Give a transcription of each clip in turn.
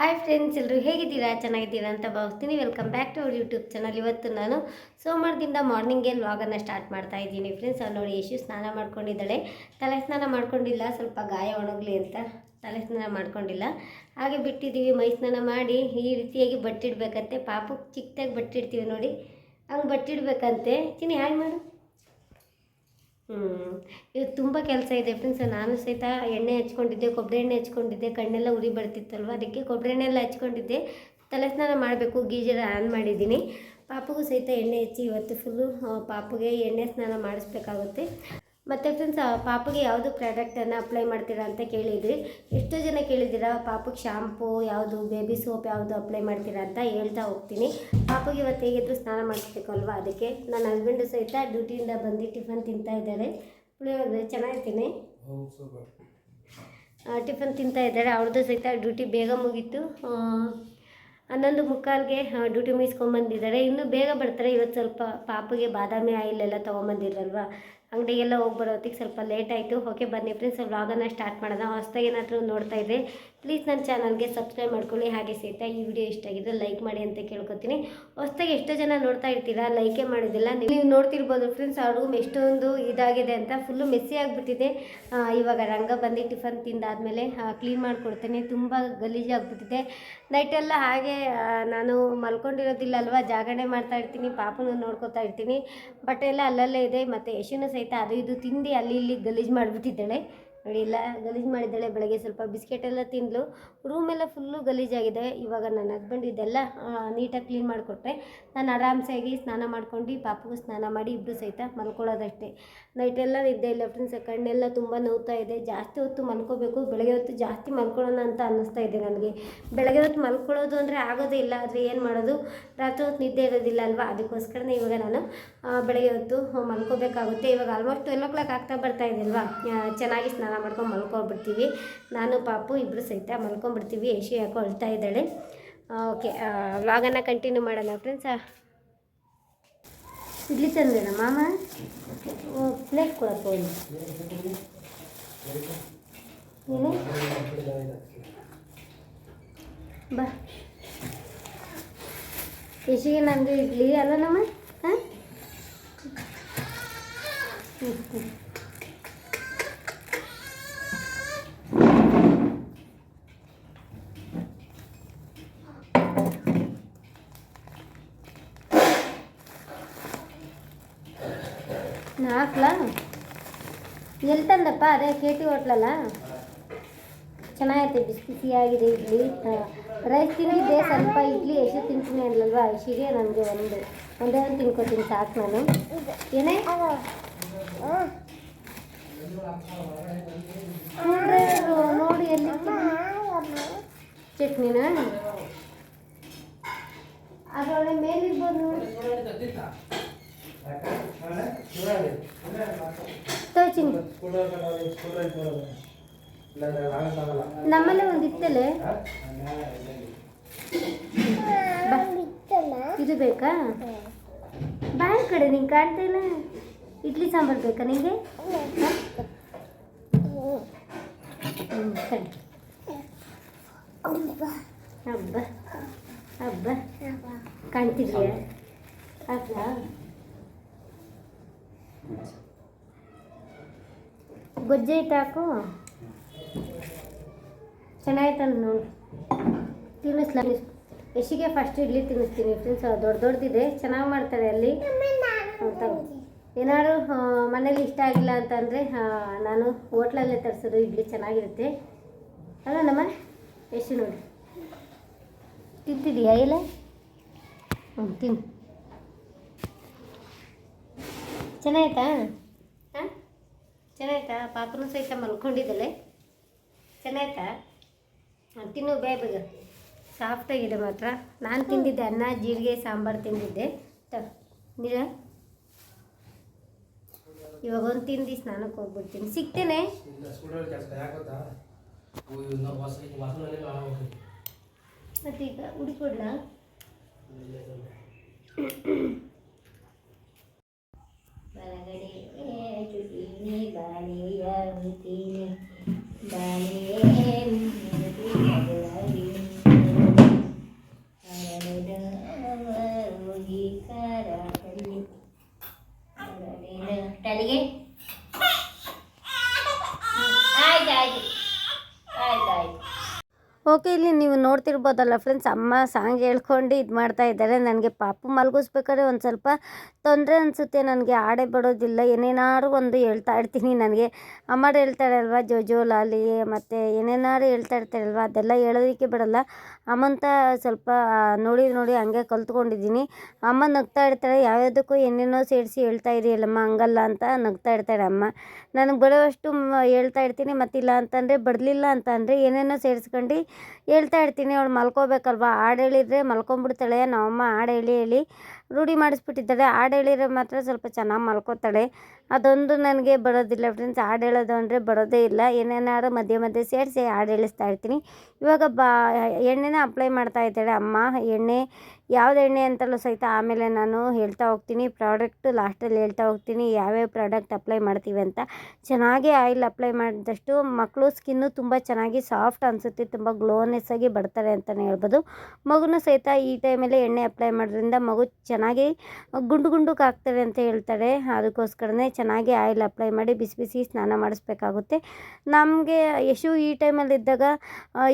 Hi friends ಎಲ್ಲರೂ ಹೇಗಿದ್ದೀರಾ? ಚೆನ್ನಾಗಿದ್ದೀರಾ ಅಂತ ಭಾವಿಸ್ತೀನಿ. Welcome back to our YouTube channel ಇವತ್ತು ನಾನು ಸೋಮವಾರದಿಂದ ಮಾರ್ನಿಂಗೇ ವ್ಲಾಗನ್ನು ಸ್ಟಾರ್ಟ್ ಮಾಡ್ತಾ ಇದ್ದೀನಿ ಫ್ರೆಂಡ್ಸ್ ಅಲ್ಲಿ ನೋಡಿ ಯಶು ಸ್ನಾನ ಮಾಡ್ಕೊಂಡಿದ್ದಾಳೆ. ತಲೆ ಸ್ನಾನ ಮಾಡ್ಕೊಂಡಿಲ್ಲ, ಸ್ವಲ್ಪ ಗಾಯ ಒಣಗಲಿ ಅಂತ ತಲೆ ಸ್ನಾನ ಮಾಡ್ಕೊಂಡಿಲ್ಲ. ಹಾಗೆ ಬಿಟ್ಟಿದ್ದೀವಿ, ಮೈ ಸ್ನಾನ ಮಾಡಿ ಈ ರೀತಿಯಾಗಿ ಬಟ್ಟಿಡ್ಬೇಕಂತೆ. ಪಾಪಕ್ಕೆ ಚಿಕ್ಕದಾಗಿ ಬಟ್ಟಿಡ್ತೀವಿ ನೋಡಿ. ಹಂಗೆ ಬಟ್ಟಿಡ್ಬೇಕಂತೆ. ಚಿನ್ನಿ ಹ್ಯಾಂಗೆ ಮಾಡು? ಇದು ತುಂಬ ಕೆಲಸ ಇದೆ ಫ್ರೆಂಡ್ಸ್ ನಾನು ಸಹಿತ ಎಣ್ಣೆ ಹಚ್ಕೊಂಡಿದ್ದೆ ಕೊಬ್ಬರಿ ಎಣ್ಣೆ ಹಚ್ಕೊಂಡಿದ್ದೆ, ಕಣ್ಣೆಲ್ಲ ಉರಿ ಬರ್ತಿತ್ತಲ್ವ? ಅದಕ್ಕೆ ಕೊಬ್ಬರಿ ಎಣ್ಣೆ ಎಲ್ಲ ಹಚ್ಕೊಂಡಿದ್ದೆ. ತಲೆ ಸ್ನಾನ ಮಾಡಬೇಕು ಗೀಜರ್ ಆನ್ ಮಾಡಿದ್ದೀನಿ. ಪಾಪಗೂ ಸಹಿತ ಎಣ್ಣೆ ಹಚ್ಚಿ ಇವತ್ತು ಫುಲ್ಲು ಪಾಪಗೆ ಎಣ್ಣೆ ಸ್ನಾನ ಮಾಡಿಸ್ಬೇಕಾಗುತ್ತೆ. ಮತ್ತು ಫ್ರೆಂಡ್ಸ್ ಪಾಪಗೆ ಯಾವುದು ಪ್ರಾಡಕ್ಟನ್ನು ಅಪ್ಲೈ ಮಾಡ್ತೀರಾ ಅಂತ ಕೇಳಿದ್ರಿ. ಎಷ್ಟೋ ಜನ ಕೇಳಿದ್ದೀರಾ ಪಾಪಗೆ ಶಾಂಪೂ ಯಾವುದು ಬೇಬಿ ಸೋಪ್ ಯಾವುದು ಅಪ್ಲೈ ಮಾಡ್ತೀರಾ ಅಂತ ಹೇಳ್ತಾ ಹೋಗ್ತೀನಿ. ಪಾಪಗೆ ಇವತ್ತು ಹೇಗಿದ್ರು ಸ್ನಾನ ಮಾಡಿಸ್ಬೇಕಲ್ವಾ ಅದಕ್ಕೆ ನನ್ನ ಹಸ್ಬೆಂಡು ಸಹಿತ ಡ್ಯೂಟಿಯಿಂದ ಬಂದು ಟಿಫನ್ ತಿಂತಾ ಇದ್ದಾರೆ. ಪುಳಿಯೋಗರೆ ಚೆನ್ನಾಗಿರ್ತೀನಿ. ಟಿಫನ್ ತಿಂತಾ ಇದ್ದಾರೆ. ಅವ್ರದ್ದು ಸಹಿತ ಡ್ಯೂಟಿ ಬೇಗ ಮುಗೀತು. ಹನ್ನೊಂದು ಮುಕ್ಕಾಲ್ಗೆ ಡ್ಯೂಟಿ ಮುಗಿಸ್ಕೊಂಬಂದಿದ್ದಾರೆ. ಇನ್ನೂ ಬೇಗ ಬರ್ತಾರೆ. ಇವತ್ತು ಸ್ವಲ್ಪ ಪಾಪಗೆ ಬಾದಾಮಿ ಆಯಿಲ್ ಎಲ್ಲ ತೊಗೊಂಬಂದಿರಲ್ವ ಅಂಗಡಿಗೆಲ್ಲ ಹೋಗಿ ಬರೋತ್ತಿಗೆ ಸ್ವಲ್ಪ ಲೇಟ್ ಆಯಿತು. ಓಕೆ ಬನ್ನಿ ಫ್ರೆಂಡ್ಸ್ ವ್ಲಾಗನ್ನು ಸ್ಟಾರ್ಟ್ ಮಾಡೋಣ. ಹೊಸ್ದಾಗಿ ಏನಾದರೂ ನೋಡ್ತಾ ಇದ್ದರೆ ಪ್ಲೀಸ್ ನನ್ನ ಚಾನಲ್ಗೆ ಸಬ್ಸ್ಕ್ರೈಬ್ ಮಾಡ್ಕೊಳ್ಳಿ. ಹಾಗೆ ಸಹಿತ ಈ ವಿಡಿಯೋ ಇಷ್ಟ ಆಗಿದ್ರೆ ಲೈಕ್ ಮಾಡಿ ಅಂತ ಕೇಳ್ಕೊತೀನಿ. ಹೊಸ್ದಾಗಿ ಎಷ್ಟೋ ಜನ ನೋಡ್ತಾ ಇರ್ತೀರಾ, ಲೈಕೇ ಮಾಡೋದಿಲ್ಲ. ನೀವು ನೋಡ್ತಿರ್ಬೋದು ಫ್ರೆಂಡ್ಸ್ ರೂಮ್ ಎಷ್ಟೊಂದು ಇದಾಗಿದೆ ಅಂತ ಫುಲ್ಲು ಮೆಸ್ಸಿ ಆಗಿಬಿಟ್ಟಿದೆ. ಇವಾಗ ರಂಗ ಬಂದು ಟಿಫನ್ ತಿಂದಾದಮೇಲೆ ಕ್ಲೀನ್ ಮಾಡಿಕೊಡ್ತೇನೆ. ತುಂಬ ಗಲೀಜಾಗ್ಬಿಟ್ಟಿದೆ ನೈಟೆಲ್ಲ ಹಾಗೆ ನಾನು ಮಲ್ಕೊಂಡಿರೋದಿಲ್ಲ ಅಲ್ವಾ? ಜಾಗರಣೆ ಮಾಡ್ತಾ ಇರ್ತೀನಿ, ಪಾಪನ ನೋಡ್ಕೊತಾ ಇರ್ತೀನಿ. ಬಟ್ಟೆ ಎಲ್ಲ ಅಲ್ಲಲ್ಲೇ ಇದೆ. ಮತ್ತು ಯಶುನೂ ಸಹಿತ ಅದು ಇದು ತಿಂದು ಅಲ್ಲಿ ಇಲ್ಲಿ ಗಲೀಜು ಮಾಡಿಬಿಟ್ಟಿದ್ದಾಳೆ. ನೋಡಿ, ಇಲ್ಲ, ಗಲೀಜು ಮಾಡಿದ್ದಾಳೆ, ಬೆಳಗ್ಗೆ ಸ್ವಲ್ಪ ಬಿಸ್ಕೆಟ್ ಎಲ್ಲ ತಿಂದಳು ರೂಮೆಲ್ಲ ಫುಲ್ಲು ಗಲೀಜಾಗಿದೆ ಇವಾಗ ನನ್ನ ಹಸ್ಬೆಂಡ್ ಇದೆಲ್ಲ ನೀಟಾಗಿ ಕ್ಲೀನ್ ಮಾಡಿಕೊಟ್ರೆ ನಾನು ಆರಾಮ್ಸಾಗಿ ಸ್ನಾನ ಮಾಡ್ಕೊಂಡು ಪಾಪಗೂ ಸ್ನಾನ ಮಾಡಿ ಇಬ್ಬರು ಸಹಿತ ಮಲ್ಕೊಳ್ಳೋದಷ್ಟೇ. ನೈಟೆಲ್ಲ ನಿದ್ದೆ ಇಲ್ಲ ಫ್ರೆಂಡ್ಸ್ ಕಣ್ಣೆಲ್ಲ ತುಂಬ ನೋವ್ತಾ ಇದೆ. ಜಾಸ್ತಿ ಹೊತ್ತು ಮಲ್ಕೋಬೇಕು, ಬೆಳಗ್ಗೆ ಹೊತ್ತು ಜಾಸ್ತಿ ಮಲ್ಕೊಳ್ಳೋಣ ಅಂತ ಅನ್ನಿಸ್ತಾ ಇದೆ ನನಗೆ. ಬೆಳಗ್ಗೆ ಹೊತ್ತು ಮಲ್ಕೊಳ್ಳೋದು ಅಂದರೆ ಆಗೋದೇ ಇಲ್ಲ, ಆದರೆ ಏನು ಮಾಡೋದು? ರಾತ್ರಿ ಹೊತ್ತು ನಿದ್ದೆ ಇರೋದಿಲ್ಲ ಅಲ್ವಾ? ಅದಕ್ಕೋಸ್ಕರನೇ ಇವಾಗ ನಾನು ಬೆಳಗ್ಗೆ ಹೊತ್ತು ಮಲ್ಕೋಬೇಕಾಗುತ್ತೆ. ಇವಾಗ ಆಲ್ಮೋಸ್ಟ್ ಟ್ವೆಲ್ ಓ ಕ್ಲಾಕ್ ಆಗ್ತಾ ಬರ್ತಾ ಇದೆ ಅಲ್ವಾ? ಚೆನ್ನಾಗಿ ಸ್ನಾನ ಮಾಡ್ಕೊಂಡು ಮಲ್ಕೊಂಡ್ಬಿಡ್ತೀವಿ. ನಾನು, ಪಾಪು ಇಬ್ಬರು ಸಹಿತ ಮಲ್ಕೊಂಡ್ಬಿಡ್ತೀವಿ. ಯಶು ಯಾಕೋ ಅಳ್ತಾ ಇದ್ದಾಳೆ. ಓಕೆ ವ್ಲಾಗನ್ನು ಕಂಟಿನ್ಯೂ ಮಾಡೋಣ ಫ್ರೆಂಡ್ಸ್ ಇಡ್ಲಿ ತಂದೇನ ಮಾಮ? ಪ್ಲೇಟ್ ಕೊಡಪ್ಪ ಏನು? ಬಾ. ಯಶಿಗೆ ನಂದು ಇಡ್ಲಿ ಅಲ್ಲ ನಮ್ಮ? ಹಾಂ ಹಾಕ್ಲಾ ಎಲ್ಲಿ ತಂದಪ್ಪ ಅದೇ ಕೆ ಟಿ ಹೋಟ್ಲಲ್ಲ? ಚೆನ್ನಾಗೈತೆ, ಬಿಸಿ ಬಿಸಿಯಾಗಿದೆ ಇಡ್ಲಿ. ರೈಸ್ ತಿಂದಿದ್ದೆ, ಸ್ವಲ್ಪ ಇಡ್ಲಿ ಎಷ್ಟು ತಿಂತೀನಿ ಅಲ್ಲಲ್ವಾ ಐಶಿಗೆ ನನಗೆ ಒಂದು ಒಂದೇ ಒಂದು ತಿನ್ಕೋತೀನಿ ಸಾಕು ನಾನು. ಏನೇ? ನೋಡಿ ಎಲ್ಲಿ ಚಟ್ನಿನ? ಅದರೊಳಗೆ ಮೇಲಿರ್ಬೋದು ನೋಡಿ. ನಮ್ಮಲ್ಲೇ ಒಂದು ಇತ್ತಲೆ. ಇದು ಬೇಕಾ? ಬ್ಯಾಂಕ್ ಕಡೆ ನಿಂಗೆ ಕಾಣ್ತಾ ಇಡ್ಲಿ ಸಾಂಬಾರು ಬೇಕಾ ನಿಂಗೆ. ಹಬ್ಬ. ಹಬ್ಬ. ಕಾಣ್ತಿದ್ಯಾ? ಹಾಕ್ಲಾ ಗೊಜ್ಜೆ ಹಾಕು? ಚೆನ್ನಾಗಿತ್ತಲ್ಲ ನೋಡಿ. ತಿನ್ನಿಸ್ಲ? ಯಶಿಗೆ ಫಸ್ಟ್ ಇಡ್ಲಿ ತಿನ್ನಿಸ್ತೀನಿ ಫ್ರೆಂಡ್ಸ್ ದೊಡ್ಡ ದೊಡ್ಡದಿದೆ ಚೆನ್ನಾಗಿ ಮಾಡ್ತಾರೆ ಅಲ್ಲಿ. ಅಂತ. ಏನಾದ್ರು ಮನೇಲಿ ಇಷ್ಟ ಆಗಿಲ್ಲ ಅಂತಂದರೆ ನಾನು ಹೋಟ್ಲಲ್ಲೇ ತರಿಸೋದು ಇಡ್ಲಿ ಚೆನ್ನಾಗಿರುತ್ತೆ. ಅಲ್ಲ ನಮ್ಮ, ಎಷ್ಟು ನೋಡಿ. ತಿಂತಿದೀಯಾ ಇಲ್ಲ ಹ್ಞೂ ತಿನ್ನು. ಚೆನ್ನಾಯ್ತಾ ಹಾಂ? ಚೆನ್ನಾಯ್ತಾ ಪಾಪನೂ ಸಹಿತ ಮಲ್ಕೊಂಡಿದ್ದಾಳೆ ಚೆನ್ನಾಯ್ತಾ ಹಾಂ ತಿನ್ನು ಬೇಗ ಬೇಗ. ಸಾಫ್ಟಾಗಿದೆ ಮಾತ್ರ. ನಾನು ತಿಂದಿದ್ದೆ ಅನ್ನ ಜೀರಿಗೆ ಸಾಂಬಾರು ತಿಂದಿದ್ದೆ. ತ ನೀರ ಇವಾಗ ಒಂದು ತಿಂದು ಸ್ನಾನಕ್ಕೆ ಹೋಗ್ಬಿಡ್ತೀನಿ. ಸಿಗ್ತೇನೆ. ಮತ್ತೀಗ ಹುಡುಕೊಡ್ಲಾ ನೀವು ನೋಡ್ತಿರ್ಬೋದಲ್ಲ ಫ್ರೆಂಡ್ಸ್ ಅಮ್ಮ ಸಾಂಗ್ ಹೇಳ್ಕೊಂಡು ಇದು ಮಾಡ್ತಾ ಇದ್ದಾರೆ. ನನಗೆ ಪಾಪು ಮಲಗಿಸ್ಬೇಕಾದ್ರೆ ಒಂದು ಸ್ವಲ್ಪ ತೊಂದರೆ ಅನಿಸುತ್ತೆ. ನನಗೆ ಆಡೇ ಬಿಡೋದಿಲ್ಲ ಏನೇನಾದ್ರು ಒಂದು ಹೇಳ್ತಾ ಇರ್ತೀನಿ ನನಗೆ. ಅಮ್ಮ ಅಲ್ವಾ ಜೋಜೋ, ಲಾಲಿ ಮತ್ತು ಏನೇನಾದ್ರು ಹೇಳ್ತಾ ಇರ್ತಾರಲ್ವ? ಅದೆಲ್ಲ ಹೇಳೋದಕ್ಕೆ ಬಿಡಲ್ಲ. ಅಮ್ಮಂತ ಸ್ವಲ್ಪ ನೋಡಿ ನೋಡಿ ಹಂಗೆ ಕಲ್ತ್ಕೊಂಡಿದ್ದೀನಿ. ಅಮ್ಮ ನಗ್ತಾ ಇರ್ತಾಳೆ ಯಾವ್ಯಾವುದಕ್ಕೂ ಏನೇನೋ ಸೇರಿಸಿ ಹೇಳ್ತಾ ಇದೆಯಲ್ಲಮ್ಮ, ಹಂಗಲ್ಲ ಅಂತ ನಗ್ತಾ ಇರ್ತಾಳೆ ಅಮ್ಮ. ನನಗೆ ಬರೋವಷ್ಟು ಹೇಳ್ತಾ ಇರ್ತೀನಿ. ಮತ್ತಿಲ್ಲ ಅಂತಂದರೆ, ಬರಲಿಲ್ಲ ಅಂತಂದರೆ ಏನೇನೋ ಸೇರಿಸ್ಕೊಂಡು ಹೇಳ್ತಾ ಇರ್ತೀನಿ. ಅವಳು ಮಲ್ಕೋಬೇಕಲ್ವ? ಹಾಡು ಹೇಳಿದರೆ ಮಲ್ಕೊಂಬಿಡ್ತಾಳೆ ನಮ್ಮಮ್ಮ ಹಾಡು ಹೇಳಿ ಹೇಳಿ ರೂಢಿ ಮಾಡಿಸ್ಬಿಟ್ಟಿದ್ದಾಳೆ. ಹಾಡು ಹೇಳಿರೋ ಮಾತ್ರ ಸ್ವಲ್ಪ ಚೆನ್ನಾಗಿ ಮಲ್ಕೋತಾಳೆ. ಅದೊಂದು ನನಗೆ ಬರೋದಿಲ್ಲ ಫ್ರೆಂಡ್ಸ್ ಹಾಡು ಹೇಳೋದು ಅಂದರೆ ಬರೋದೇ ಇಲ್ಲ. ಏನೇನಾದ್ರು ಮಧ್ಯೆ ಮಧ್ಯೆ ಸೇರಿಸಿ ಹಾಡು ಹೇಳಿಸ್ತಾ ಇರ್ತೀನಿ. ಇವಾಗ ಬಾ, ಎಣ್ಣೆನ ಅಪ್ಲೈ ಮಾಡ್ತಾ ಇದ್ದಾಳೆ ಅಮ್ಮ. ಎಣ್ಣೆ ಯಾವ್ದು ಎಣ್ಣೆ ಅಂತಲೂ ಸಹಿತ ಆಮೇಲೆ ನಾನು ಹೇಳ್ತಾ ಹೋಗ್ತೀನಿ. ಪ್ರಾಡಕ್ಟ್ ಲಾಸ್ಟಲ್ಲಿ ಹೇಳ್ತಾ ಹೋಗ್ತೀನಿ. ಯಾವ್ಯಾವ ಪ್ರಾಡಕ್ಟ್ ಅಪ್ಲೈ ಮಾಡ್ತೀವಿ ಅಂತ. ಚೆನ್ನಾಗಿ ಆಯಿಲ್ ಅಪ್ಲೈ ಮಾಡಿದಷ್ಟು ಮಕ್ಕಳು ಸ್ಕಿನ್ನು ತುಂಬ ಚೆನ್ನಾಗಿ ಸಾಫ್ಟ್ ಅನಿಸುತ್ತೆ. ತುಂಬ ಗ್ಲೋನೆಸ್ ಆಗಿ ಬರ್ತಾರೆ ಅಂತಲೇ ಹೇಳ್ಬೋದು. ಮಗುನೂ ಸಹಿತ ಈ ಟೈಮಲ್ಲಿ ಎಣ್ಣೆ ಅಪ್ಲೈ ಮಾಡೋದ್ರಿಂದ ಮಗು ಚೆನ್ನಾಗಿ ಗುಂಡು ಗುಂಡುಗೆ ಆಗ್ತಾರೆ ಅಂತ ಹೇಳ್ತಾರೆ ಅದಕ್ಕೋಸ್ಕರನೇ ಚೆನ್ನಾಗಿ ಆಯಿಲ್ ಅಪ್ಲೈ ಮಾಡಿ ಬಿಸಿ ಬಿಸಿ ಸ್ನಾನ ಮಾಡಿಸ್ಬೇಕಾಗುತ್ತೆ. ನಮಗೆ ಯಶು ಈ ಟೈಮಲ್ಲಿ ಇದ್ದಾಗ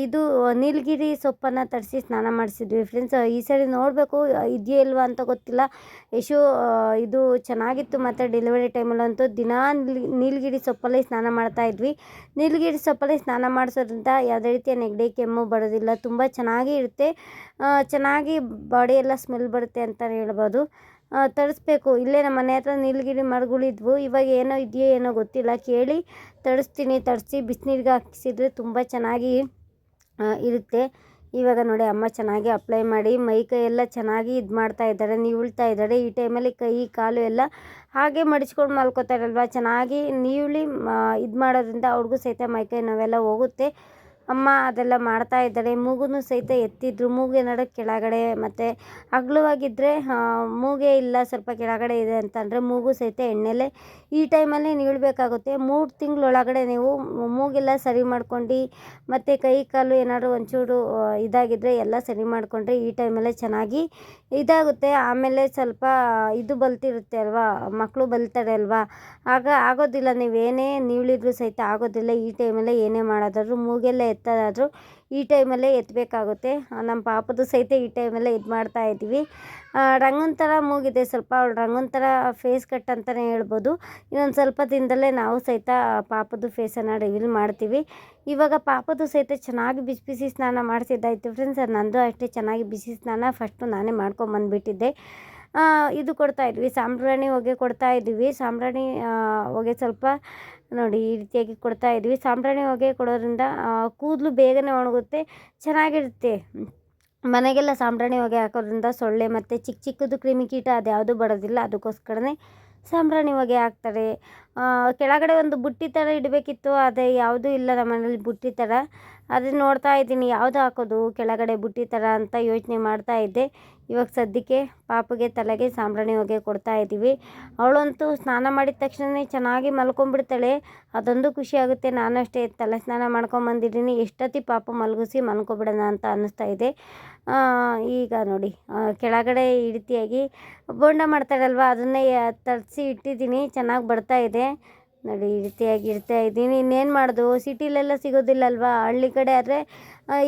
ಇದು ನೀಲಗಿರಿ ಸೊಪ್ಪನ್ನು ತರಿಸಿ ಸ್ನಾನ ಮಾಡಿಸಿದ್ವಿ. ಫ್ರೆಂಡ್ಸ್ ಈ ಸರಿ ನೋಡಬೇಕು, ಇದೆಯೇ ಇಲ್ವಾ ಅಂತ ಗೊತ್ತಿಲ್ಲ. ಯಶು ಇದು ಚೆನ್ನಾಗಿತ್ತು ಮತ್ತು ಡೆಲಿವರಿ ಟೈಮಲ್ಲಂತೂ ದಿನಾ ನೀಲಗಿರಿ ಸೊಪ್ಪಲ್ಲಿ ಸ್ನಾನ ಮಾಡ್ತಾ ಇದ್ವಿ. ನೀಲಗಿರಿ ಸೊಪ್ಪಲ್ಲಿ ಸ್ನಾನ ಮಾಡಿಸೋದ್ರಿಂದ ಯಾವುದೇ ರೀತಿಯ ನೆಗಡಿ, ಕೆಮ್ಮು ಬರೋದಿಲ್ಲ. ತುಂಬ ಚೆನ್ನಾಗಿ ಇರುತ್ತೆ. ಚೆನ್ನಾಗಿ ಬಾಡಿ ಎಲ್ಲ ಸ್ಮೆಲ್ ಬರುತ್ತೆ ಅಂತಲೇ ಹೇಳ್ಬೋದು. ತರಿಸ್ಬೇಕು ಇಲ್ಲೇ ನಮ್ಮ ಮನೆ ಹತ್ರ ನೀಲಗಿರಿ ಮರಗಳಿದ್ವು. ಇವಾಗ ಏನೋ ಇದೆಯೋ ಏನೋ ಗೊತ್ತಿಲ್ಲ. ಕೇಳಿ ತರಿಸ್ತೀನಿ ತರಿಸಿ ಬಿಸಿನೀರಿಗೆ ಹಾಕಿಸಿದ್ರೆ ತುಂಬ ಚೆನ್ನಾಗಿ ಇರುತ್ತೆ. ಇವಾಗ ನೋಡಿ ಅಮ್ಮ ಚೆನ್ನಾಗಿ ಅಪ್ಲೈ ಮಾಡಿ, ಮೈ ಕೈ ಎಲ್ಲ ಚೆನ್ನಾಗಿ ಇದು ಮಾಡ್ತಾ ಇದ್ದಾರೆ, ನೀವುಳ್ತಾ ಇದ್ದಾರೆ, ಈ ಟೈಮಲ್ಲಿ ಕೈ, ಕಾಲು ಎಲ್ಲ ಹಾಗೆ ಮಡಿಚ್ಕೊಂಡು ಮಲ್ಕೋತಾರಲ್ವ ಚೆನ್ನಾಗಿ ನೀವುಳಿ ಇದು ಮಾಡೋದ್ರಿಂದ ಅವ್ರಿಗೂ ಸಹಿತ ಮೈ ಕೈ ನೋವೆಲ್ಲ ಹೋಗುತ್ತೆ. ಅಮ್ಮ ಅದೆಲ್ಲ ಮಾಡ್ತಾ ಇದ್ದಾಳೆ. ಮೂಗು ಸಹಿತ ಎತ್ತಿದ್ರು. ಮೂಗು ಏನಾದ್ರು ಕೆಳಗಡೆ ಮತ್ತು ಅಗಲವಾಗಿದ್ದರೆ ಮೂಗೇ ಇಲ್ಲ, ಸ್ವಲ್ಪ ಕೆಳಗಡೆ ಇದೆ ಅಂತಂದರೆ ಮೂಗು ಸಹಿತ ಎಣ್ಣೆಲೆ ಈ ಟೈಮಲ್ಲಿ ನೀಡಬೇಕಾಗುತ್ತೆ ಮೂರು ತಿಂಗಳೊಳಗಡೆ ನೀವು ಮೂಗೆಲ್ಲ ಸರಿ ಮಾಡ್ಕೊಂಡು ಮತ್ತು ಕೈ ಕಾಲು ಏನಾದ್ರು ಒಂಚೂರು ಇದಾಗಿದ್ರೆ ಎಲ್ಲ ಸರಿ ಮಾಡಿಕೊಂಡ್ರೆ ಈ ಟೈಮಲ್ಲೇ ಚೆನ್ನಾಗಿ ಇದಾಗುತ್ತೆ. ಆಮೇಲೆ ಸ್ವಲ್ಪ ಇದು ಬಲ್ತಿರುತ್ತೆ ಅಲ್ವಾ ಮಕ್ಕಳು ಬಲ್ತಾರೆ ಅಲ್ವಾ, ಆಗ ಆಗೋದಿಲ್ಲ. ನೀವೇನೇ ನೀವಳಿದ್ರು ಸಹಿತ ಆಗೋದಿಲ್ಲ. ಈ ಟೈಮಲ್ಲೇ ಏನೇ ಮಾಡೋದಾದ್ರೂ ಮೂಗೆಲ್ಲ ಎತ್ತೋದಾದ್ರೂ ಈ ಟೈಮಲ್ಲೇ ಎತ್ತಬೇಕಾಗುತ್ತೆ ನಮ್ಮ ಪಾಪದು ಸಹಿತ ಈ ಟೈಮಲ್ಲೇ ಇದು ಮಾಡ್ತಾ ಇದ್ದೀವಿ. ರಂಗನ ಥರ ಮೂಗಿದೆ ಸ್ವಲ್ಪ. ಅವಳು ರಂಗನ ಥರ ಫೇಸ್ ಕಟ್ ಅಂತಲೇ ಹೇಳ್ಬೋದು. ಇನ್ನೊಂದು ಸ್ವಲ್ಪ ದಿನದಲ್ಲೇ ನಾವು ಸಹಿತ ಪಾಪದು ಫೇಸನ್ನು ರಿವೀಲ್ ಮಾಡ್ತೀವಿ. ಇವಾಗ ಪಾಪದು ಸಹಿತ ಚೆನ್ನಾಗಿ ಬಿಸಿ ಬಿಸಿ ಸ್ನಾನ ಮಾಡಿಸಿದ್ದಾಯಿತು ಫ್ರೆಂಡ್ಸ್ ನಂದು ಅಷ್ಟೇ ಚೆನ್ನಾಗಿ ಬಿಸಿ ಸ್ನಾನ ಫಸ್ಟು ನಾನೇ ಮಾಡ್ಕೊಂಬಂದುಬಿಟ್ಟಿದ್ದೆ ಇದು ಕೊಡ್ತಾ ಇದ್ವಿ. ಸಾಂಬ್ರಾಣಿ ಹೊಗೆ ಕೊಡ್ತಾ ಸಾಂಬ್ರಾಣಿ ಹೊಗೆ ಸ್ವಲ್ಪ ನೋಡಿ ಈ ರೀತಿಯಾಗಿ ಕೊಡ್ತಾ ಇದ್ವಿ. ಸಾಂಬ್ರಾಣಿ ಹೊಗೆ ಕೊಡೋದ್ರಿಂದ ಕೂದಲು ಬೇಗನೆ ಒಣಗುತ್ತೆ, ಚೆನ್ನಾಗಿರುತ್ತೆ. ಮನೆಗೆಲ್ಲ ಸಾಂಬ್ರಾಣಿ ಹೊಗೆ ಹಾಕೋದ್ರಿಂದ ಸೊಳ್ಳೆ ಮತ್ತು ಚಿಕ್ಕ ಚಿಕ್ಕದು ಕ್ರಿಮಿಕೀಟ ಅದು ಯಾವುದು ಬರೋದಿಲ್ಲ, ಅದಕ್ಕೋಸ್ಕರನೇ ಸಾಂಬ್ರಾಣಿ ಹೊಗೆ ಹಾಕ್ತಾರೆ. ಕೆಳಗಡೆ ಒಂದು ಬುಟ್ಟಿ ಥರ ಇಡಬೇಕಿತ್ತು, ಅದೇ ಯಾವುದೂ ಇಲ್ಲ ನಮ್ಮ ಮನೇಲಿ ಬುಟ್ಟಿ ಥರ ಅದನ್ನ ನೋಡ್ತಾ ಇದ್ದೀನಿ. ಯಾವುದು ಹಾಕೋದು, ಕೆಳಗಡೆ ಬುಟ್ಟಿ ಥರ ಅಂತ ಯೋಚನೆ ಮಾಡ್ತಾ ಇದ್ದೆ. ಇವಾಗ ಸದ್ಯಕ್ಕೆ ಪಾಪುಗೆ ತಲೆಗೆ ಸಾಂಬ್ರಾಣಿ ಹೊಗೆ ಕೊಡ್ತಾ ಇದ್ದೀವಿ ಅವಳಂತೂ ಸ್ನಾನ ಮಾಡಿದ ತಕ್ಷಣವೇ ಚೆನ್ನಾಗಿ ಮಲ್ಕೊಂಡ್ಬಿಡ್ತಾಳೆ. ಅದೊಂದು ಖುಷಿ ಆಗುತ್ತೆ. ನಾನು ಅಷ್ಟೇ ತಲೆ ಸ್ನಾನ ಮಾಡ್ಕೊಂಬಂದಿದ್ದೀನಿ ಎಷ್ಟೊತ್ತಿ ಪಾಪು ಮಲಗಿಸಿ ಮಲ್ಕೊಬಿಡೋಣ ಅಂತ ಅನ್ನಿಸ್ತಾ ಇದೆ. ಈಗ ನೋಡಿ ಕೆಳಗಡೆ ಈ ಬೋಂಡ ಮಾಡ್ತಾಳಲ್ವ? ಅದನ್ನೇ ತರಿಸಿ ಇಟ್ಟಿದ್ದೀನಿ. ಚೆನ್ನಾಗಿ ಬರ್ತಾ ಇದೆ. ನೋಡಿ ಈ ರೀತಿಯಾಗಿ ಇಡ್ತಾ ಇದ್ದೀನಿ. ಇನ್ನೇನು ಮಾಡೋದು? ಸಿಟಿಲೆಲ್ಲ ಸಿಗೋದಿಲ್ಲ ಅಲ್ವಾ ಹಳ್ಳಿ ಕಡೆ ಆದರೆ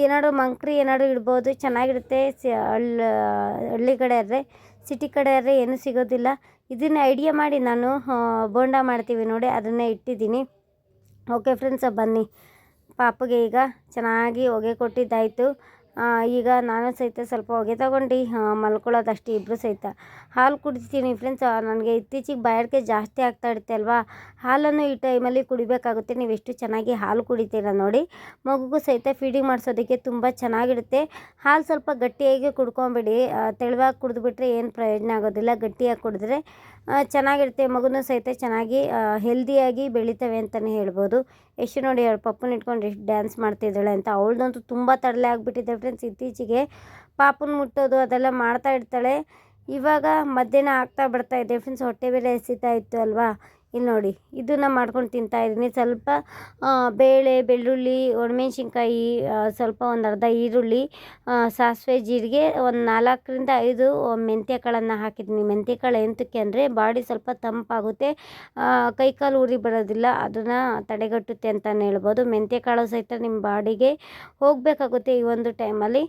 ಏನಾದ್ರು ಮಂಕ್ರಿ ಏನಾದ್ರು ಇಡ್ಬೋದು, ಚೆನ್ನಾಗಿರುತ್ತೆ. ಸಿ ಹಳ್ಳ ಹಳ್ಳಿ ಕಡೆ ಆದರೆ, ಸಿಟಿ ಕಡೆ ಆದರೆ ಏನೂ ಸಿಗೋದಿಲ್ಲ. ಇದನ್ನು ಐಡಿಯಾ ಮಾಡಿ ನಾನು ಬೋಂಡ ಮಾಡ್ತೀವಿ ನೋಡಿ, ಅದನ್ನೇ ಇಟ್ಟಿದ್ದೀನಿ. ಓಕೆ ಫ್ರೆಂಡ್ಸ್ ಬನ್ನಿ. ಪಾಪಗೆ ಈಗ ಚೆನ್ನಾಗಿ ಹೊಗೆ ಕೊಟ್ಟಿದ್ದಾಯಿತು. ಈಗ ನಾನು ಸಹಿತ ಸ್ವಲ್ಪ ಹೊಗೆ ತಗೊಂಡು ಮಲ್ಕೊಳ್ಳೋದಷ್ಟೇ ಇಬ್ಬರು ಸಹಿತ. ಹಾಲು ಕುಡಿತೀನಿ ಫ್ರೆಂಡ್ಸ್ ನನಗೆ ಇತ್ತೀಚಿಗೆ ಬಾಯಾರಿಕೆ ಜಾಸ್ತಿ ಆಗ್ತಾ ಇರುತ್ತೆ ಅಲ್ವಾ? ಹಾಲನ್ನು ಈ ಟೈಮಲ್ಲಿ ಕುಡಿಬೇಕಾಗುತ್ತೆ. ನೀವು ಎಷ್ಟು ಚೆನ್ನಾಗಿ ಹಾಲು ಕುಡಿತೀರ ನೋಡಿ. ಮಗುಗೂ ಸಹಿತ ಫೀಡಿಂಗ್ ಮಾಡಿಸೋದಕ್ಕೆ ತುಂಬ ಚೆನ್ನಾಗಿರುತ್ತೆ. ಹಾಲು ಸ್ವಲ್ಪ ಗಟ್ಟಿಯಾಗಿ ಕುಡ್ಕೊಂಬಿಡಿ. ತೆಳುವಾಗಿ ಕುಡಿದ್ಬಿಟ್ರೆ ಏನು ಪ್ರಯೋಜನ ಆಗೋದಿಲ್ಲ. ಗಟ್ಟಿಯಾಗಿ ಕುಡಿದ್ರೆ ಚೆನ್ನಾಗಿರುತ್ತೆ. ಮಗುನೂ ಸಹಿತ ಚೆನ್ನಾಗಿ ಹೆಲ್ದಿಯಾಗಿ ಬೆಳಿತವೆ ಅಂತಲೇ ಹೇಳ್ಬೋದು. ಎಷ್ಟು ನೋಡಿ ಅವಳು ಪಪ್ಪನ ಇಟ್ಕೊಂಡು ಎಷ್ಟು ಡ್ಯಾನ್ಸ್ ಮಾಡ್ತಿದ್ದಾಳೆ ಅಂತ. ಅವಳದಂತೂ ತುಂಬ ತಡಲೆ ಆಗಿಬಿಟ್ಟಿದೆ ಫ್ರೆಂಡ್ಸ್, ಇತ್ತೀಚೆಗೆ ಪಾಪನ ಮುಟ್ಟೋದು ಅದೆಲ್ಲ ಮಾಡ್ತಾ ಇರ್ತಾಳೆ. ಇವಾಗ ಮಧ್ಯಾಹ್ನ ಆಗ್ತಾ ಬರ್ತಾ ಇದೆ. ಫ್ರೆಂಡ್ಸ್, ಹೊಟ್ಟೆ ಬೇರೆ ಹಸಿತಾ ಇತ್ತು ಅಲ್ವಾ? ಇಲ್ಲಿ ನೋಡಿ, ಇದನ್ನು ಮಾಡ್ಕೊಂಡು ತಿಂತಾ ಇದ್ದೀನಿ. ಸ್ವಲ್ಪ ಬೇಳೆ, ಬೆಳ್ಳುಳ್ಳಿ, ಒಣಮೆಣ್ಸಿನ್ಕಾಯಿ ಸ್ವಲ್ಪ ಒಂದು ಅರ್ಧ ಈರುಳ್ಳಿ ಸಾಸಿವೆ, ಜೀರಿಗೆ, ಒಂದು ನಾಲ್ಕರಿಂದ ಐದು ಮೆಂತ್ಯ ಕಾಳನ್ನು ಹಾಕಿದ್ದೀನಿ. ಮೆಂತ್ಯ ಕಾಳು ಎಂತಕ್ಕೆ ಅಂದರೆ ಬಾಡಿ ಸ್ವಲ್ಪ ತಂಪಾಗುತ್ತೆ. ಕೈ ಕೈಕಾಲು ಉರಿ ಬರೋದಿಲ್ಲ, ಅದನ್ನು ತಡೆಗಟ್ಟುತ್ತೆ ಅಂತಲೇ ಹೇಳ್ಬೋದು. ಮೆಂತ್ಯ ಕಾಳು ಸಹಿತ ನಿಮ್ಮ ಬಾಡಿಗೆ ಹೋಗಬೇಕಾಗುತ್ತೆ ಈ ಒಂದು ಟೈಮಲ್ಲಿ.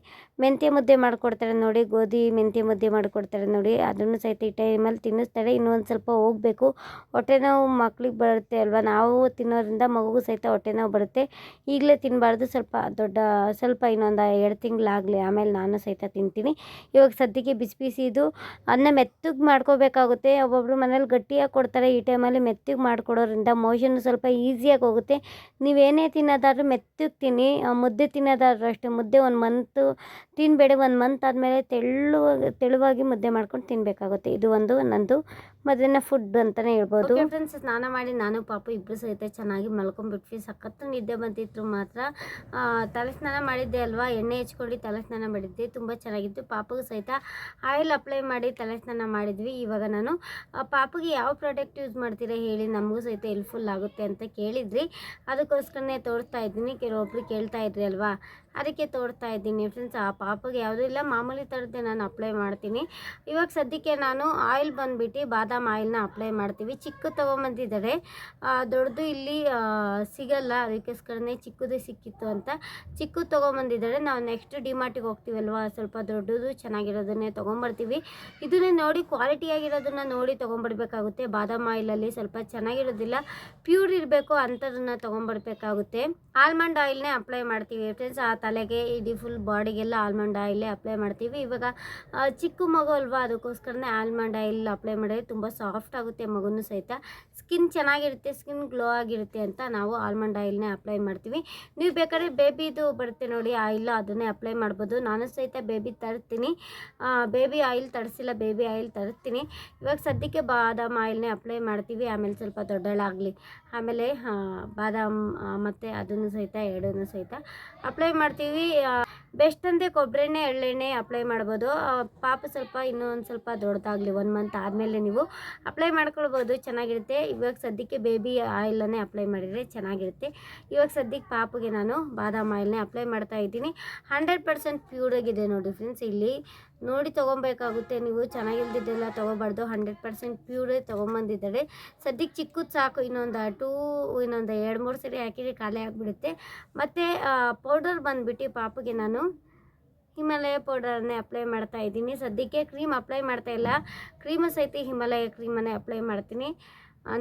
ಮೆಂತ್ಯ ಮುದ್ದೆ ಮಾಡಿಕೊಡ್ತಾರೆ ನೋಡಿ, ಗೋಧಿ ಮೆಂತ್ಯ ಮುದ್ದೆ ಮಾಡಿಕೊಡ್ತಾರೆ ನೋಡಿ, ಅದನ್ನು ಸಹಿತ ಈ ಟೈಮಲ್ಲಿ ತಿನ್ನಿಸ್ತಾರೆ ಇನ್ನೊಂದು ಸ್ವಲ್ಪ ಹೋಗಬೇಕು. ಹೊಟ್ಟೆ ನೋವು ಮಕ್ಳಿಗೆ ಬರುತ್ತೆ ಅಲ್ವಾ? ನಾವು ತಿನ್ನೋದ್ರಿಂದ ಮಗುಗೂ ಸಹಿತ ಹೊಟ್ಟೆ ನೋವು ಬರುತ್ತೆ. ಈಗಲೇ ತಿನ್ನಬಾರ್ದು ಸ್ವಲ್ಪ ದೊಡ್ಡ, ಸ್ವಲ್ಪ ಇನ್ನೊಂದು ಎರಡು ತಿಂಗಳಾಗಲಿ. ಆಮೇಲೆ ನಾನು ಸಹಿತ ತಿಂತೀನಿ. ಇವಾಗ ಸದ್ಯಕ್ಕೆ ಬಿಸಿ ಬಿಸಿ ಇದು ಅನ್ನ ಮೆತ್ತಗೆ ಮಾಡ್ಕೋಬೇಕಾಗುತ್ತೆ. ಒಬ್ಬೊಬ್ರು ಮನೇಲಿ ಗಟ್ಟಿಯಾಗಿ ಕೊಡ್ತಾರೆ. ಈ ಟೈಮಲ್ಲಿ ಮೆತ್ತಗೆ ಮಾಡಿಕೊಡೋದ್ರಿಂದ ಮೋಷನ್ ಸ್ವಲ್ಪ ಈಸಿಯಾಗಿ ಹೋಗುತ್ತೆ. ನೀವೇನೇ ತಿನ್ನೋದಾದ್ರೂ ಮೆತ್ತಗೆ ತಿನ್ನಿ. ಮುದ್ದೆ ತಿನ್ನೋದಾದ್ರೂ ಅಷ್ಟೇ. ಮುದ್ದೆ ಒಂದು ಮಂತು ತಿನ್ನಬೇಡಿ ಒಂದು ಮಂತ್ ಆದಮೇಲೆ ತೆಳ್ಳು, ತೆಳುವಾಗಿ ಮುದ್ದೆ ಮಾಡ್ಕೊಂಡು ತಿನ್ನಬೇಕಾಗುತ್ತೆ ಇದು ಒಂದು. ನಂದು ಮಧ್ಯಾಹ್ನ ಫುಡ್ ಅಂತಲೇ ಹೇಳ್ಬೋದು. ಫ್ರೆಂಡ್ಸ್ ಸ್ನಾನ ಮಾಡಿ ನಾನು ಪಾಪ ಇಬ್ಬರು ಸಹಿತ ಚೆನ್ನಾಗಿ ಮಲ್ಕೊಂಡ್ಬಿಟ್ವಿ ಸಖತ್ತು ನಿದ್ದೆ ಬಂದಿತ್ತು ಮಾತ್ರ. ತಲೆ ಸ್ನಾನ ಮಾಡಿದ್ದೆ ಅಲ್ವಾ? ಎಣ್ಣೆ ಹಚ್ಕೊಂಡು ತಲೆ ಸ್ನಾನ ಮಾಡಿದ್ದೆ. ತುಂಬ ಚೆನ್ನಾಗಿತ್ತು. ಪಾಪಗೂ ಸಹಿತ ಆಯಿಲ್ ಅಪ್ಲೈ ಮಾಡಿ ತಲೆ ಸ್ನಾನ ಮಾಡಿದ್ವಿ. ಇವಾಗ ನಾನು ಪಾಪಗೆ ಯಾವ ಪ್ರಾಡಕ್ಟ್ ಯೂಸ್ ಮಾಡ್ತೀರಾ ಹೇಳಿ ನಮಗೂ ಸಹಿತ ಹೆಲ್ಪ್ಫುಲ್ ಆಗುತ್ತೆ ಅಂತ ಕೇಳಿದ್ರಿ. ಅದಕ್ಕೋಸ್ಕರನೇ ತೋರಿಸ್ತಾ ಇದ್ದೀನಿ. ಕೆಲವೊಬ್ರು ಕೇಳ್ತಾ ಇದ್ರಿ ಅಲ್ವಾ? ಅದಕ್ಕೆ ತೋರ್ತಾ ಇದ್ದೀನಿ ಫ್ರೆಂಡ್ಸ್ ಆ ಪಾಪಗೆ ಯಾವುದೂ ಇಲ್ಲ. ಮಾಮೂಲಿ ಥರದ್ದೇ ನಾನು ಅಪ್ಲೈ ಮಾಡ್ತೀನಿ. ಇವಾಗ ಸದ್ಯಕ್ಕೆ ನಾನು ಆಯಿಲ್ ಬಂದುಬಿಟ್ಟು ಬಾದಾಮ್ ಆಯಿಲ್ನ ಅಪ್ಲೈ ಮಾಡ್ತೀವಿ. ಚಿಕ್ಕ ತೊಗೊಂಬಂದಿದ್ದಾರೆ. ದೊಡ್ಡದು ಇಲ್ಲಿ ಸಿಗಲ್ಲ. ಅದಕ್ಕೋಸ್ಕರನೇ ಚಿಕ್ಕದು ಸಿಕ್ಕಿತ್ತು ಅಂತ ಚಿಕ್ಕ ತೊಗೊಂಬಂದಿದ್ದಾರೆ. ನಾವು ನೆಕ್ಸ್ಟ್ ಡಿಮಾರ್ಟಿಗೆ ಹೋಗ್ತೀವಲ್ವ? ಸ್ವಲ್ಪ ದೊಡ್ಡದು ಚೆನ್ನಾಗಿರೋದನ್ನೇ ತೊಗೊಂಬರ್ತೀವಿ. ಇದನ್ನೇ ನೋಡಿ ಕ್ವಾಲಿಟಿ ಆಗಿರೋದನ್ನು ನೋಡಿ ತೊಗೊಂಬರ್ಬೇಕಾಗುತ್ತೆ. ಬಾದಾಮ್ ಆಯಿಲಲ್ಲಿ ಸ್ವಲ್ಪ ಚೆನ್ನಾಗಿರೋದಿಲ್ಲ. ಪ್ಯೂರ್ ಇರಬೇಕು ಅಂಥದನ್ನು ತೊಗೊಂಬರ್ಬೇಕಾಗುತ್ತೆ. ಆಲ್ಮಂಡ್ ಆಯಿಲ್ನೇ ಅಪ್ಲೈ ಮಾಡ್ತೀವಿ ಫ್ರೆಂಡ್ಸ್ ಆ ತಲೆಗೆ, ಇಡೀ ಫುಲ್ ಬಾಡಿಗೆಲ್ಲ ಆಲ್ಮಂಡ್ ಆಯಿಲೇ ಅಪ್ಲೈ ಮಾಡ್ತೀವಿ. ಇವಾಗ ಚಿಕ್ಕ ಮಗು ಅಲ್ವಾ, ಅದಕ್ಕೋಸ್ಕರನೇ ಆಲ್ಮಂಡ್ ಆಯಿಲ್ ಅಪ್ಲೈ ಮಾಡಿದ್ರೆ ತುಂಬ ಸಾಫ್ಟ್ ಆಗುತ್ತೆ ಮಗುನೂ ಸಹಿತ. ಸ್ಕಿನ್ ಚೆನ್ನಾಗಿರುತ್ತೆ ಸ್ಕಿನ್ ಗ್ಲೋ ಆಗಿರುತ್ತೆ ಅಂತ ನಾವು ಆಲ್ಮಂಡ್ ಆಯಿಲ್ನೇ ಅಪ್ಲೈ ಮಾಡ್ತೀವಿ. ನೀವು ಬೇಕಾದ್ರೆ ಬೇಬಿದು ಬರುತ್ತೆ ನೋಡಿ ಆಯಿಲ್ ಅದನ್ನೇ ಅಪ್ಲೈ ಮಾಡ್ಬೋದು. ನಾನು ಸಹಿತ ಬೇಬಿ ತರ್ತೀನಿ. ಬೇಬಿ ಆಯಿಲ್ ತರಿಸಿಲ್ಲ ಬೇಬಿ ಆಯಿಲ್ ತರಿಸ್ತೀನಿ ಇವಾಗ ಸದ್ಯಕ್ಕೆ ಬಾದಾಮ್ ಆಯಿಲ್ನೇ ಅಪ್ಲೈ ಮಾಡ್ತೀವಿ. ಆಮೇಲೆ ಸ್ವಲ್ಪ ದೊಡ್ಡಳಾಗಲಿ ಆಮೇಲೆ ಬಾದಾಮ್ ಮತ್ತು ಅದನ್ನು ಸಹಿತ ಎರಡನ್ನೂ ಸಹಿತ ಅಪ್ಲೈ ಮಾಡ್ತೀವಿ. ಬೆಸ್ಟ್ ಅಂದರೆ ಕೊಬ್ಬರಿ ಎಣ್ಣೆ ಎಳ್ಳೆಣ್ಣೆ ಅಪ್ಲೈ ಮಾಡ್ಬೋದು. ಪಾಪ ಸ್ವಲ್ಪ ಇನ್ನೂ ಒಂದು ಸ್ವಲ್ಪ ದೊಡ್ಡದಾಗಲಿ ಒನ್ ಮಂತ್ ಆದಮೇಲೆ ನೀವು ಅಪ್ಲೈ ಮಾಡ್ಕೊಳ್ಬೋದು. ಚೆನ್ನಾಗಿರುತ್ತೆ. ಇವಾಗ ಸದ್ಯಕ್ಕೆ ಬೇಬಿ ಆಯಿಲನ್ನೇ ಅಪ್ಲೈ ಮಾಡಿದರೆ ಚೆನ್ನಾಗಿರುತ್ತೆ. ಇವಾಗ ಸದ್ಯಕ್ಕೆ ಪಾಪಗೆ ನಾನು ಬಾದಾಮ್ ಆಯಿಲ್ನೇ ಅಪ್ಲೈ ಮಾಡ್ತಾ ಇದ್ದೀನಿ. ಹಂಡ್ರೆಡ್ ಪರ್ಸೆಂಟ್ ಪ್ಯೂರಾಗಿದೆ ನೋಡಿ ಫ್ರೆಂಡ್ಸ್ ಇಲ್ಲಿ. ನೋಡಿ ತೊಗೊಬೇಕಾಗುತ್ತೆ. ನೀವು ಚೆನ್ನಾಗಿಲ್ದಿದ್ದೆಲ್ಲ ತೊಗೋಬಾರ್ದು. Hundred percent ಪ್ಯೂರೇ ತೊಗೊಂಬಂದಿದ್ದಾರೆ. ಸದ್ಯಕ್ಕೆ ಚಿಕ್ಕದು ಸಾಕು. ಇನ್ನೊಂದು ಟೂ ಇನ್ನೊಂದು ಎರಡು, ಮೂರು ಸರಿ ಹಾಕಿದರೆ ಖಾಲಿ ಆಗಿಬಿಡುತ್ತೆ. ಮತ್ತು ಪೌಡರ್ ಬಂದುಬಿಟ್ಟು ಪಾಪಗೆ ನಾನು ಹಿಮಾಲಯ ಪೌಡರನ್ನೇ ಅಪ್ಲೈ ಮಾಡ್ತಾ ಇದ್ದೀನಿ. ಸದ್ಯಕ್ಕೆ ಕ್ರೀಮ್ ಅಪ್ಲೈ ಮಾಡ್ತಾ ಇಲ್ಲ. ಕ್ರೀಮ್ ಸಹಿತ ಹಿಮಾಲಯ ಕ್ರೀಮನ್ನೇ ಅಪ್ಲೈ ಮಾಡ್ತೀನಿ.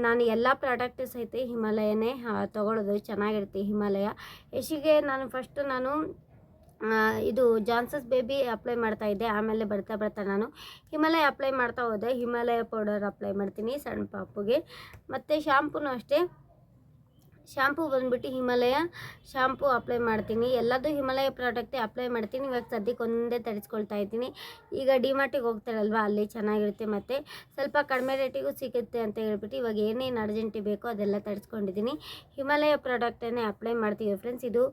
ನಾನು ಎಲ್ಲ ಪ್ರಾಡಕ್ಟ್ ಸಹಿತ ಹಿಮಾಲಯನೇ ತೊಗೊಳೋದು ಚೆನ್ನಾಗಿರುತ್ತೆ ಹಿಮಾಲಯ. ಯಶಿಗೆ ನಾನು ಫಸ್ಟು ನಾನು ಇದು ಜಾನ್ಸಸ್ ಬೇಬಿ ಅಪ್ಲೈ ಮಾಡ್ತಾ ಇದ್ದೆ ಆಮೇಲೆ ಬರ್ತಾ ಬರ್ತಾ ನಾನು ಹಿಮಾಲಯ ಅಪ್ಲೈ ಮಾಡ್ತಾ ಹೋದೆ. ಹಿಮಾಲಯ ಪೌಡರ್ ಅಪ್ಲೈ ಮಾಡ್ತೀನಿ ಸಣ್ಣ ಪಾಪುಗೆ. ಮತ್ತು ಶಾಂಪೂನು ಅಷ್ಟೇ. ಶಾಂಪೂ ಬಂದ್ಬಿಟ್ಟು ಹಿಮಾಲಯ ಶ್ಯಾಂಪು ಅಪ್ಲೈ ಮಾಡ್ತೀನಿ. ಎಲ್ಲದೂ ಹಿಮಾಲಯ ಪ್ರಾಡಕ್ಟೇ ಅಪ್ಲೈ ಮಾಡ್ತೀನಿ. ಇವಾಗ ಸದ್ಯಕ್ಕೆ ಒಂದೇ ತರಿಸ್ಕೊಳ್ತಾ ಇದ್ದೀನಿ. ಈಗ ಡಿಮಾರ್ಟಿಗೆ ಹೋಗ್ತಾರಲ್ವ, ಅಲ್ಲಿ ಚೆನ್ನಾಗಿರುತ್ತೆ ಮತ್ತು. ಸ್ವಲ್ಪ ಕಡಿಮೆ ರೇಟಿಗೂ ಸಿಗುತ್ತೆ ಅಂತ ಹೇಳ್ಬಿಟ್ಟು ಇವಾಗ ಏನೇನು ಅರ್ಜೆಂಟಿ ಬೇಕೋ ಅದೆಲ್ಲ ತರಿಸ್ಕೊಂಡಿದ್ದೀನಿ. ಹಿಮಾಲಯ ಪ್ರಾಡಕ್ಟನ್ನೇ ಅಪ್ಲೈ ಮಾಡ್ತೀವಿ ಫ್ರೆಂಡ್ಸ್ ಇದು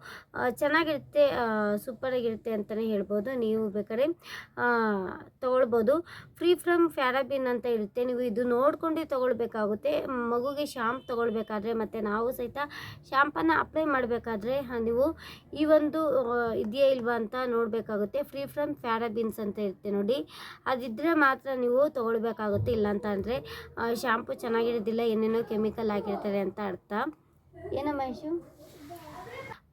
ಚೆನ್ನಾಗಿರುತ್ತೆ ಸೂಪರಾಗಿರುತ್ತೆ ಅಂತಲೇ ಹೇಳ್ಬೋದು. ನೀವು ಬೇಕಾದ್ರೆ ತೊಗೊಳ್ಬೋದು. ಫ್ರೀ ಫ್ರಮ್ ಫ್ಯಾರಾಬಿನ್ ಅಂತ ಇರುತ್ತೆ. ನೀವು ಇದು ನೋಡಿಕೊಂಡು ತೊಗೊಳ್ಬೇಕಾಗುತ್ತೆ. ಮಗುಗೆ ಶಾಂಪ್ ತೊಗೊಳ್ಬೇಕಾದ್ರೆ ಮತ್ತು ನಾವು ಸಹಿತ ಶಾಂಪನ್ನ ಅಪ್ಲೈ ಮಾಡಬೇಕಾದ್ರೆ ನೀವು ಈ ಒಂದು ಇದೆಯೇ ಇಲ್ವಾ ಅಂತ ನೋಡಬೇಕಾಗುತ್ತೆ. ಫ್ರೀ ಫ್ರಮ್ ಫ್ಯಾರಬಿನ್ಸ್ ಅಂತ ಇರುತ್ತೆ ನೋಡಿ. ಅದಿದ್ದರೆ ಮಾತ್ರ ನೀವು ತೊಗೊಳ್ಬೇಕಾಗುತ್ತೆ. ಇಲ್ಲ ಅಂದರೆ ಶಾಂಪು ಚೆನ್ನಾಗಿರೋದಿಲ್ಲ, ಏನೇನೋ ಕೆಮಿಕಲ್ ಆಗಿರ್ತಾರೆ ಅಂತ ಅರ್ಥ. ಏನಮ್ಮ ಮಹೇಶು?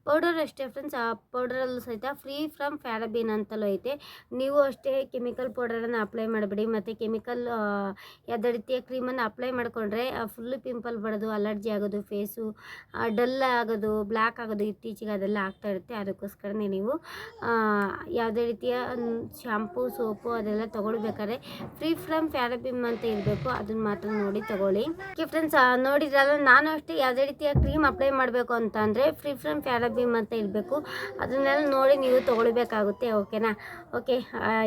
ಪೌಡರ್ ಅಷ್ಟೇ ಫ್ರೆಂಡ್ಸ್ ಆ ಪೌಡರಲ್ಲೂ ಸಹಿತ ಫ್ರೀ ಫ್ರಮ್ ಫ್ಯಾರಬೀನ್ ಅಂತಲೂ ಐತೆ. ನೀವು ಅಷ್ಟೇ ಕೆಮಿಕಲ್ ಪೌಡರನ್ನು ಅಪ್ಲೈ ಮಾಡಬೇಡಿ. ಮತ್ತು ಕೆಮಿಕಲ್ ಯಾವುದೇ ರೀತಿಯ ಕ್ರೀಮನ್ನು ಅಪ್ಲೈ ಮಾಡಿಕೊಂಡ್ರೆ ಫುಲ್ಲು ಪಿಂಪಲ್ ಬಡೋದು ಅಲರ್ಜಿ ಆಗೋದು ಫೇಸು ಡಲ್ ಆಗೋದು ಬ್ಲ್ಯಾಕ್ ಆಗೋದು ಇತ್ತೀಚೆಗೆ ಅದೆಲ್ಲ ಆಗ್ತಾ ಇರುತ್ತೆ. ಅದಕ್ಕೋಸ್ಕರನೇ ನೀವು ಯಾವುದೇ ರೀತಿಯ ಶಾಂಪೂ ಸೋಪು ಅದೆಲ್ಲ ತೊಗೊಳ್ಬೇಕಾದ್ರೆ ಫ್ರೀ ಫ್ರಮ್ ಫ್ಯಾರಬಿಮ್ ಅಂತ ಇರಬೇಕು. ಅದನ್ನ ಮಾತ್ರ ನೋಡಿ ತಗೊಳ್ಳಿ. ಓಕೆ ಫ್ರೆಂಡ್ಸ್ ನೋಡಿದ್ರಲ್ಲ, ನಾನು ಅಷ್ಟೇ ಯಾವುದೇ ರೀತಿಯ ಕ್ರೀಮ್ ಅಪ್ಲೈ ಮಾಡಬೇಕು ಅಂತ ಅಂದರೆ ಫ್ರೀ ಫ್ರಮ್ ಫ್ಯಾರಬಿನ್ ಭೀಮ್ ಅಂತ ಇರಬೇಕು. ಅದನ್ನೆಲ್ಲ ನೋಡಿ ನೀವು ತೊಗೊಳ್ಬೇಕಾಗುತ್ತೆ, ಓಕೆನಾ? ಓಕೆ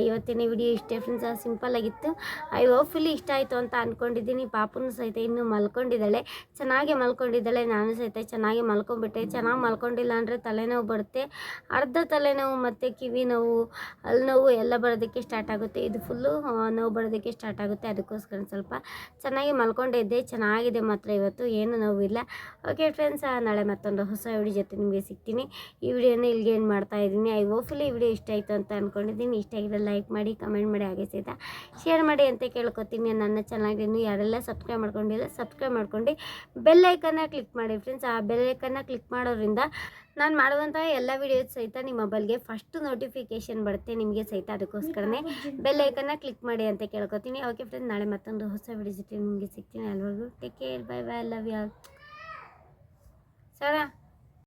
ಇವತ್ತಿನ ವಿಡಿಯೋ ಇಷ್ಟೇ ಫ್ರೆಂಡ್ಸ್ ಸಿಂಪಲ್ ಆಗಿತ್ತು. ಐ ಹೋಪ್ಫುಲಿ ಇಷ್ಟ ಆಯಿತು ಅಂತ ಅಂದ್ಕೊಂಡಿದ್ದೀನಿ ಪಾಪುನು ಸಹಿತ ಇನ್ನೂ ಮಲ್ಕೊಂಡಿದ್ದಾಳೆ. ಚೆನ್ನಾಗಿ ಮಲ್ಕೊಂಡಿದ್ದಾಳೆ. ನಾನು ಸಹಿತ ಚೆನ್ನಾಗಿ ಮಲ್ಕೊಂಡ್ಬಿಟ್ಟೆ. ಚೆನ್ನಾಗಿ ಮಲ್ಕೊಂಡಿಲ್ಲ ಅಂದರೆ ತಲೆನೋವು ಬರುತ್ತೆ. ಅರ್ಧ ತಲೆನೋವು ಮತ್ತು ಕಿವಿ ನೋವು ಅಲ್ಲಿ ನೋವು ಎಲ್ಲ ಬರೋದಕ್ಕೆ ಸ್ಟಾರ್ಟ್ ಆಗುತ್ತೆ. ಇದು ಫುಲ್ಲು ನೋವು ಬರೋದಕ್ಕೆ ಸ್ಟಾರ್ಟ್ ಆಗುತ್ತೆ. ಅದಕ್ಕೋಸ್ಕರ ಸ್ವಲ್ಪ ಚೆನ್ನಾಗಿ ಮಲ್ಕೊಂಡಿದ್ದೆ ಚೆನ್ನಾಗಿದೆ ಮಾತ್ರ ಇವತ್ತು. ಏನು ನೋವಿಲ್ಲ. ಓಕೆ ಫ್ರೆಂಡ್ಸ್ ನಾಳೆ ಮತ್ತೊಂದು ಹೊಸ ವಿಡಿಯೋ ಜೊತೆ ನಿಮಗೆ ಸಿಗ್ತೀನಿ. ಈ ವಿಡಿಯೋನ ಇಲ್ಲಿಗೆ ಏನು ಮಾಡ್ತಾ ಇದ್ದೀನಿ. ಐ ಹೋಪ್ಫುಲಿ ಈ ವಿಡಿಯೋ ಇಷ್ಟ ಆಯಿತು ಅಂತ ಅಂದ್ಕೊಂಡಿದ್ದೀನಿ ಇಷ್ಟ ಆಗಿದ್ರೆ ಲೈಕ್ ಮಾಡಿ ಕಮೆಂಟ್ ಮಾಡಿ, ಹಾಗೆ ಸಹಿತ ಶೇರ್ ಮಾಡಿ ಅಂತ ಕೇಳ್ಕೊತೀನಿ. ನನ್ನ ಚಾನಲ್ಗೆ ಯಾರೆಲ್ಲ ಸಬ್ಸ್ಕ್ರೈಬ್ ಮಾಡ್ಕೊಂಡಿಲ್ಲ ಸಬ್ಸ್ಕ್ರೈಬ್ ಮಾಡ್ಕೊಂಡು ಬೆಲ್ ಐಕನ್ನ ಕ್ಲಿಕ್ ಮಾಡಿ ಫ್ರೆಂಡ್ಸ್ ಆ ಬೆಲ್ ಐಕನ್ನ ಕ್ಲಿಕ್ ಮಾಡೋದ್ರಿಂದ ನಾನು ಮಾಡುವಂಥ ಎಲ್ಲ ವಿಡಿಯೋಸ್ ಸಹಿತ ನಿಮ್ಮ ಮೊಬೈಲ್ಗೆ ಫಸ್ಟ್ ನೋಟಿಫಿಕೇಷನ್ ಬರುತ್ತೆ ನಿಮಗೆ ಸಹಿತ ಅದಕ್ಕೋಸ್ಕರನೇ ಬೆಲ್ ಐಕನ್ನ ಕ್ಲಿಕ್ ಮಾಡಿ ಅಂತ ಕೇಳ್ಕೊತೀನಿ. ಓಕೆ ಫ್ರೆಂಡ್ಸ್ ನಾಳೆ ಮತ್ತೊಂದು ಹೊಸ ವಿಡಿಯೋ ಜೊತೆ ನಿಮಗೆ ಸಿಗ್ತೀನಿ. ಅಲ್ಲಿವರೆಗೂ take care bye bye love you sir